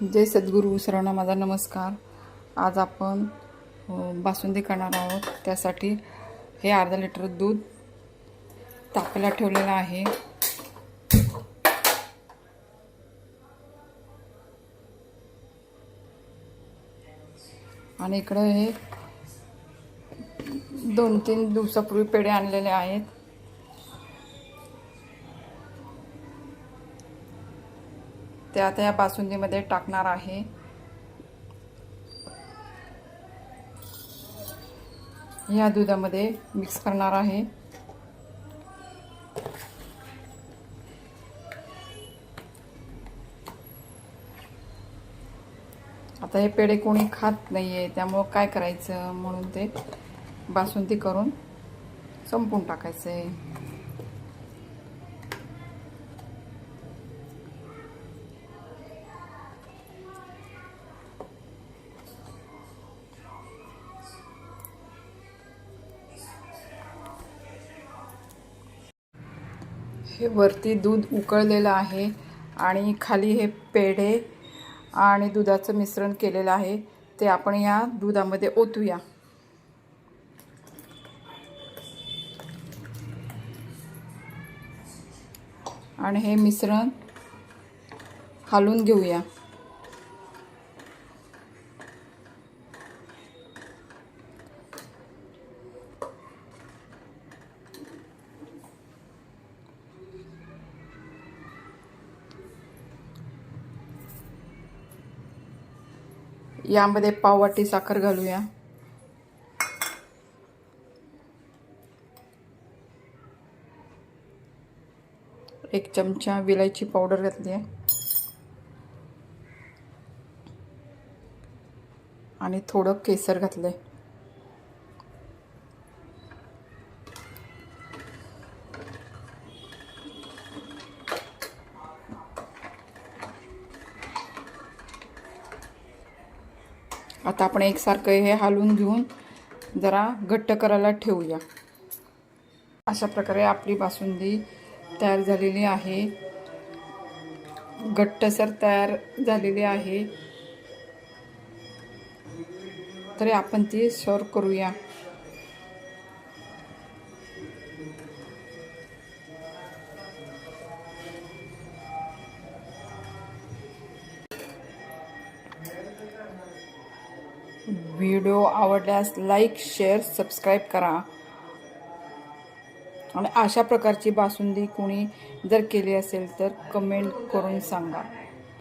जय सद्गुरू सर्वांना माझा नमस्कार. आज आपण बासुंदी करणार आहोत. त्यासाठी हे अर्धा लिटर दूध तापायला ठेवलेलं आहे. आणि इकडं हे दोन तीन दिवसापूर्वी पेढे आणलेले आहेत. ते आता या बासुंदीमध्ये टाकणार आहे. या दुधामध्ये मिक्स करणार आहे. आता हे पेढे कोणी खात नाही आहे त्यामुळं काय करायचं म्हणून ते बासुंदी करून संपून टाकायचं आहे हे वरती दूध उकळलेलं आहे आणि खाली हे पेढे आणि दुधाचं मिश्रण केलेलं आहे. ते आपण या दुधामध्ये ओतूया. आणि हे मिश्रण हालून घेऊया. यामध्ये पाववाटी साखर घालूया. एक चमचा विलायची पावडर घातली आहे. आणि थोडं केसर घातलं आहे आता आपण एकसारखं हे हालून घेऊन जरा घट्ट करायला ठेवूया. अशा प्रकारे आपली बासुंदी तयार झालेली आहे. घट्टसर तयार झालेली आहे. तरी आपण ती सर्व करूया. व्हिडिओ आवडल्यास लाईक शेअर सबस्क्राईब करा. आणि अशा प्रकारची बासुंदी कोणी जर केली असेल तर कमेंट करून सांगा.